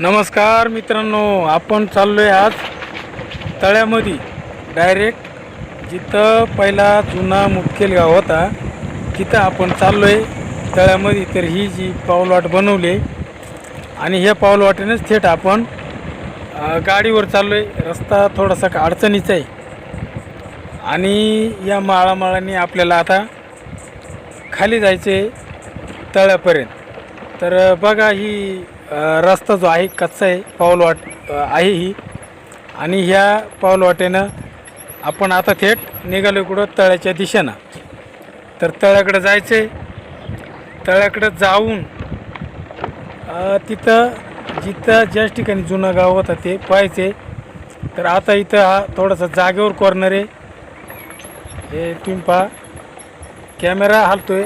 नमस्कार मित्रांनो आपण चाललो आहे आज तळ्यामध्ये. डायरेक्ट जिथं पहिला जुना मुदखेल गाव होता तिथं आपण चाललो आहे तळ्यामध्ये. तर ही जी पावलवाट बनवली आहे आणि ह्या पावलवाटेनेच थेट आपण गाडीवर चाललो आहे रस्ता थोडासा का अडचणीचा आहे. आणि या माळामाळाने आपल्याला आता खाली जायचं आहे तळ्यापर्यंत. तर बघा ही रस्ता जो आहे कच्चा आहे पाऊलवाट आहे ही. आणि ह्या पाऊलवाटेनं आपण आता थेट निघालो कुठं? तळ्याच्या दिशेनं. तर तळ्याकडं जायचं आहे तळ्याकडं जाऊन तिथं जिथं ज्याच ठिकाणी जुनं गाव होतं ते पाहायचे. तर आता इथं हा थोडासा जागेवर कॉर्नर आहे. हे तुम्ही पहा. कॅमेरा आहे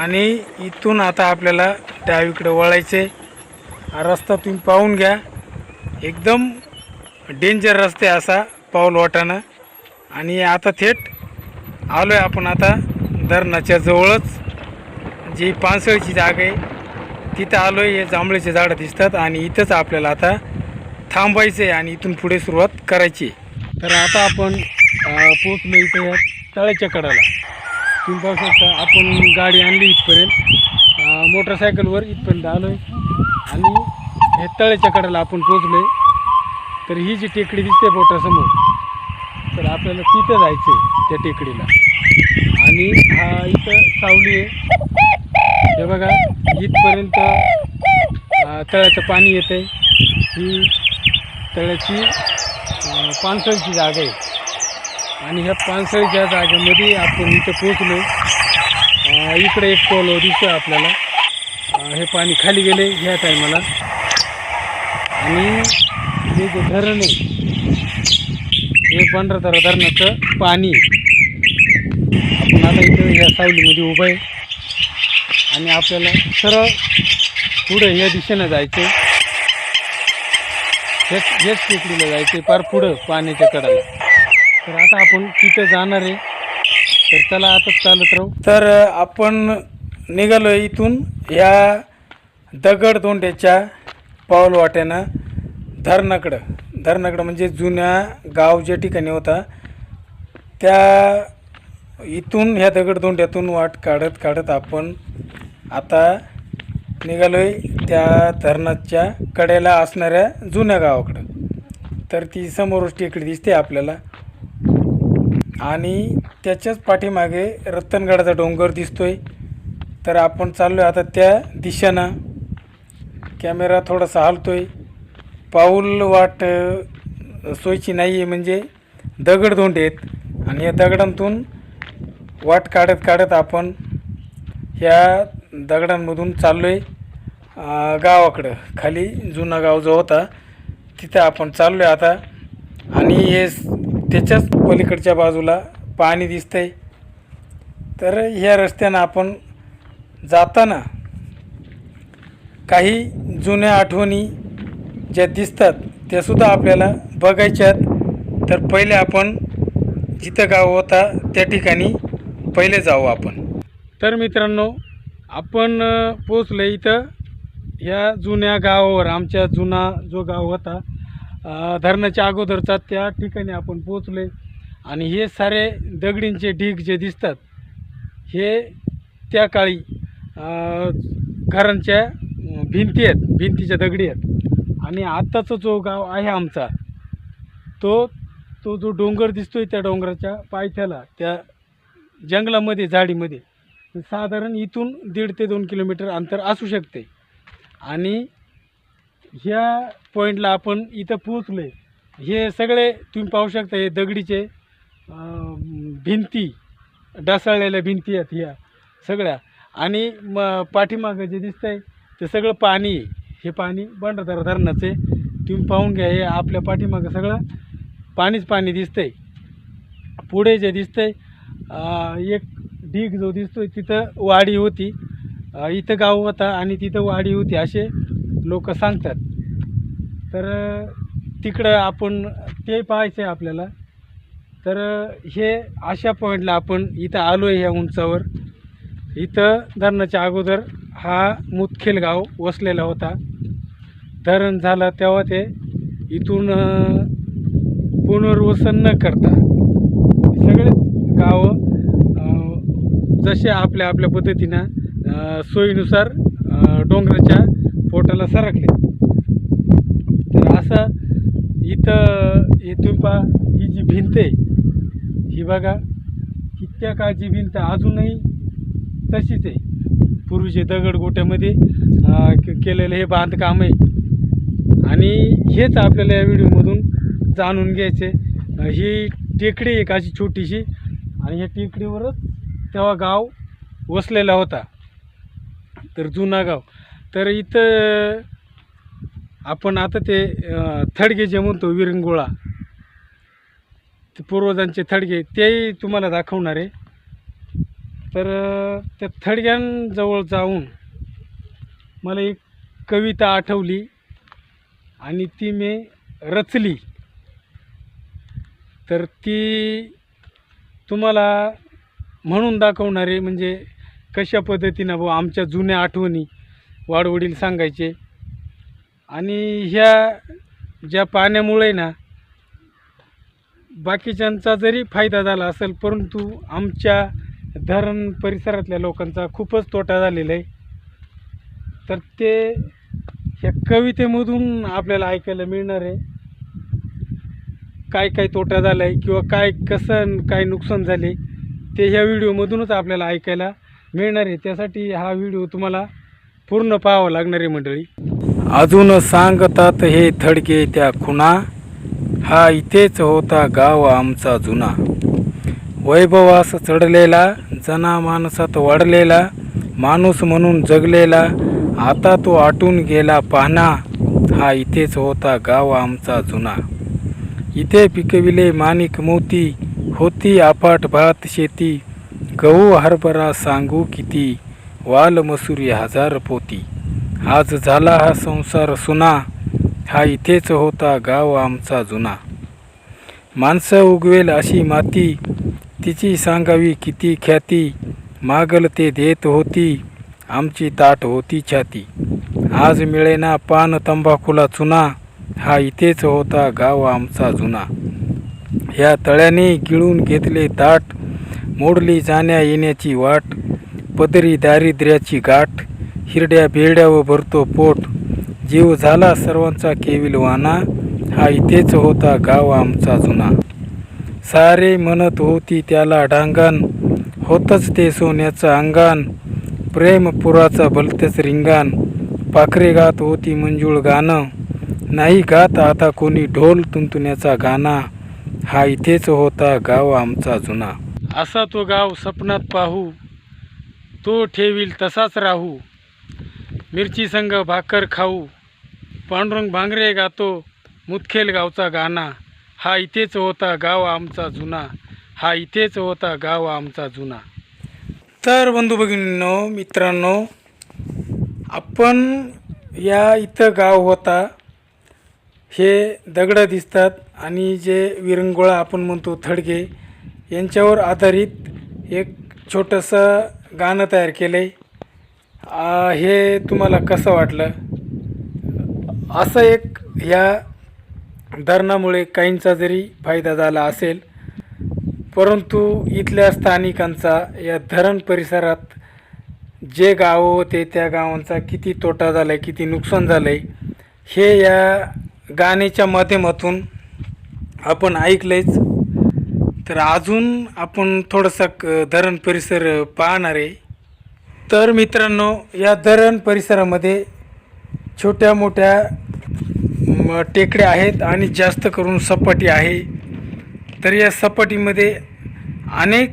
आणि इथून आता आपल्याला डावीकडे वळायचे हा रस्ता तुम्ही पाहून घ्या. एकदम डेंजर रस्ते असा पाऊल वाटानं आणि आता थेट आलो आहे आपण आता धरणाच्या जवळच. जी पानसळीची जागा आहे तिथं आलो आहे हे जांभळीचे झाडं दिसतात आणि इथंच आपल्याला आता थांबायचं आहे आणि इथून पुढे सुरुवात करायची आहे. तर आता आपण पोचलो इथं या तळ्याच्या कडाला. तुम्ही पाहू शकता आपण गाडी आणली इथपर्यंत. मोटरसायकलवर इथपर्यंत आलो आहे आणि हे तळ्याच्या कडाला आपण पोचलो आहे तर ही जी टेकडी दिसते बोटासमोर तर आपल्याला तिथं जायचं आहे त्या टेकडीला. आणि हा इथं सावली आहे. हे बघा इथपर्यंत तळ्याचं पाणी येतं आहे ही तळ्याची पानसळीची जागा आहे. आणि ह्या पानसळीच्या जागेमध्ये आपण इथं पोचलो इकडे एक पोलो दिसतो आपल्याला. हे पाणी खाली गेले ह्या टायमाला. आणि हे जे धरण आहे हे पांढरतारा धरणाचं पाणी आहे. आपण आता इथं ह्या सावलीमध्ये उभं आहे. आणि आपल्याला सरळ पुढं ह्या दिशेनं जायचं हेच हेच टेकडीला जायचं पार पुढं पाण्याच्या कडाला. तर आता आपण तिथं जाणार आहे. तर चला आताच चालत राहू. तर आपण निघालो इथून. या दगडधोंड्याच्या पाऊलवाट्यानं धरणाकडं. धरणाकडं म्हणजे जुन्या गाव ज्या ठिकाणी होता त्या इथून ह्या दगडधोंड्यातून वाट काढत काढत आपण आता निघालो आहे त्या धरणाच्या कड्याला असणाऱ्या जुन्या गावाकडं. तर ती समोरच टेकडी दिसते आपल्याला. आणि त्याच्याच पाठीमागे रत्तनगडाचा डोंगर दिसतोय. तर आपण चाललो आहे आता त्या दिशेनं. कॅमेरा थोडासा हलतोय. पाऊल वाट सोयची नाही आहे म्हणजे दगडधोंडे आहेत. आणि या दगडांतून वाट काढत काढत आपण ह्या दगडांमधून चाललो आहे गावाकडं. खाली जुना गाव जो होता तिथं आपण चाललो आहे आता. आणि हे त्याच्याच पलीकडच्या बाजूला पाणी दिसतंय. तर ह्या रस्त्यानं आपण जाताना काही जुन्या आठवणी ज्या दिसतात त्यासुद्धा आपल्याला बघायच्यात तर पहिले आपण जिथं गाव होता त्या ठिकाणी पहिले जाऊ आपण. तर मित्रांनो आपण पोचलं इथं. ह्या जुन्या गावावर आमच्या जुना जो गाव होता धरणाच्या अगोदरचा त्या ठिकाणी आपण पोचले आणि हे सारे दगडींचे ढीग जे दिसतात हे त्या काळी घरांच्या भिंती आहेत भिंतीच्या दगडी आहेत. आणि आत्ताचा जो गाव आहे आमचा तो तो जो डोंगर दिसतो आहे त्या डोंगराच्या पायथ्याला त्या जंगलामध्ये झाडीमध्ये साधारण इथून दीड ते दोन किलोमीटर अंतर असू शकते. आणि ह्या पॉईंटला आपण इथं पोचलो आहे हे सगळे तुम्ही पाहू शकता हे दगडीचे भिंती ढासळलेल्या भिंती आहेत ह्या सगळ्या. आणि म पाठीमागं जे दिसतंय ते सगळं पाणी आहे. हे पाणी भंडरधरा धरणाचं आहे. तुम्ही पाहून घ्या हे आपल्या पाठीमागं सगळं पाणीच पाणी दिसतंय. पुढे जे दिसतं आहे एक ढीग जो दिसतो आहे तिथं वाडी होती. इथं गाव होता आणि तिथं वाडी होती असे लोक सांगतात. तर तिकडं आपण ते पाहायचं आहे आपल्याला. तर हे अशा पॉईंटला आपण इथं आलो आहे ह्या उंचावर. इथं धरणाच्या अगोदर हा मुतखेल गाव वसलेला होता. धरण झालं तेव्हा ते इथून पुनर्वसन न करता सगळेच गावं जसे आपल्या आपल्या पद्धतीनं सोयीनुसार डोंगराच्या पोटाला सरकले. तर असं इथं इथून पहा ही जी भिंत आहे ही बघा कित्या काळची भिंत अजूनही तशीच आहे. पूर्वीचे दगडगोट्यामध्ये गोट्यामध्ये केलेलं हे बांधकाम आहे. आणि हेच आपल्याला या व्हिडिओमधून जाणून घ्यायचे ही टेकडी एक अशी छोटीशी आणि ह्या टेकडीवरच तेव्हा गाव वसलेला होता. तर जुना गाव. तर इथं आपण आता ते थडगे जे म्हणतो विरंगुळा ते पूर्वजांचे थडगे तेही तुम्हाला दाखवणार आहे. तर त्या थडग्यांजवळ जाऊन मला एक कविता आठवली आणि ती मी रचली. तर ती तुम्हाला म्हणून दाखवणारे म्हणजे कशा पद्धतीनं भाऊ आमच्या जुन्या आठवणी वाडवडील सांगायचे. आणि ह्या ज्या पाण्यामुळे ना बाकीच्यांचा जरी फायदा झाला असेल परंतु आमच्या धरण परिसरातल्या लोकांचा खूपच तोटा झालेला आहे. तर ते ह्या कवितेमधून आपल्याला ऐकायला मिळणार आहे. काय काय तोटा झाला आहे किंवा काय कसं काय नुकसान झाले ते ह्या व्हिडिओमधूनच आपल्याला ऐकायला मिळणार आहे. त्यासाठी हा व्हिडिओ तुम्हाला पूर्ण पाहावा लागणार आहे मंडळी. अजून सांगतात हे थडके त्या खुणा हा इथेच होता गाव आमचा जुना. वैभवास चढलेला जना माणसात वाढलेला माणूस म्हणून जगलेला आता तो आटून गेला पाहणा हा इथेच होता गाव आमचा जुना. इथे पिकविले माणिक मोती होती आपाट भात शेती. गहू हरभरा सांगू किती वाल मसुरी हजार पोती. आज झाला हा संसार सुना हा इथेच होता गाव आमचा जुना. माणसं उगवेल अशी माती तिची सांगावी किती ख्याती? मागल ते देत होती आमची ताट होती छाती. आज मिळेना पान तंबाखूला चुना हा इथेच होता गाव आमचा जुना. ह्या तळ्याने गिळून घेतले ताट मोडली जाण्या येण्याची वाट पदरी दारिद्र्याची गाठ हिरड्या बेरड्यावर भरतो पोट. जीव झाला सर्वांचा केविलवाना हा इथेच होता गाव आमचा जुना. सारे म्हणत होती त्याला डांगण. होतच ते सोन्याचं अंगण. प्रेम पुराचा भलतेच रिंगाण. पाखरे गात होती मंजूळ गाणं. नाही गात आता कोणी ढोल तुंतुण्याचा गाणा. हा इथेच होता गाव आमचा जुना. असा तो गाव सपनात पाहू. तो ठेवील तसाच राहू. मिरची संग भाकर खाऊ. पांडुरंग भांगरे गातो मुतखेल गावचा गाणा. हा इथेच होता गाव आमचा जुना. हा इथेच होता गाव आमचा जुना. तर बंधू भगिनींनो मित्रांनो आपण या इथं गाव होता. हे दगडं दिसतात आणि जे विरंगुळा आपण म्हणतो थडगे यांच्यावर आधारित एक छोटंसं गाणं तयार केलं आहे हे तुम्हाला कसं वाटलं? असं एक ह्या धरणामुळे काहींचा जरी फायदा झाला असेल परंतु इथल्या स्थानिकांचा या धरण परिसरात जे गावं होते त्या गावांचा किती तोटा झाला आहे किती नुकसान झालं आहे हे या गाण्याच्या माध्यमातून आपण ऐकलंच तर अजून आपण थोडंसं क- धरण परिसर पाहणार आहे. तर मित्रांनो या धरण परिसरामध्ये छोट्या मोठ्या म, टेकड्या आहेत आणि जास्त करून सपाटी आहे. तर या सपाटीमध्ये अनेक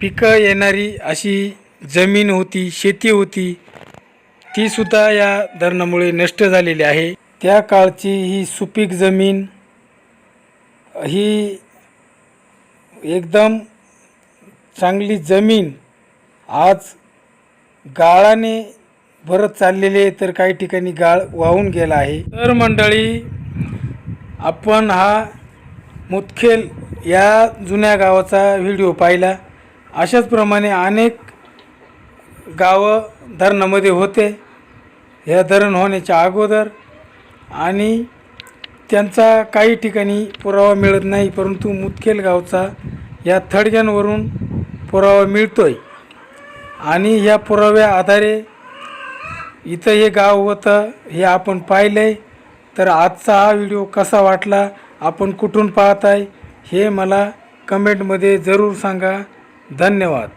पिकं येणारी अशी जमीन होती शेती होती. तीसुद्धा या धरणामुळे नष्ट झालेली आहे. त्या काळची ही सुपीक जमीन ही एकदम चांगली जमीन आज गाळाने भरत चाललेले तर काही ठिकाणी गाळ वाहून गेला आहे. तर मंडळी आपण हा मुतखेल या जुन्या गावाचा व्हिडिओ पाहिला. अशाच प्रमाणे अनेक गावं धरणामध्ये होते. ह्या धरण होण्याच्या अगोदर आणि त्यांचा काही ठिकाणी पुरावा मिळत नाही परंतु मुतखेल गावचा या थडग्यांवरून पुरावा मिळतोय. आणि ह्या पुराव्या आधारे इथं हे गाव होतं हे आपण पाहिलं आहे तर आजचा हा व्हिडिओ कसा वाटला आपण कुठून पाहत आहे हे मला कमेंटमध्ये जरूर सांगा. धन्यवाद.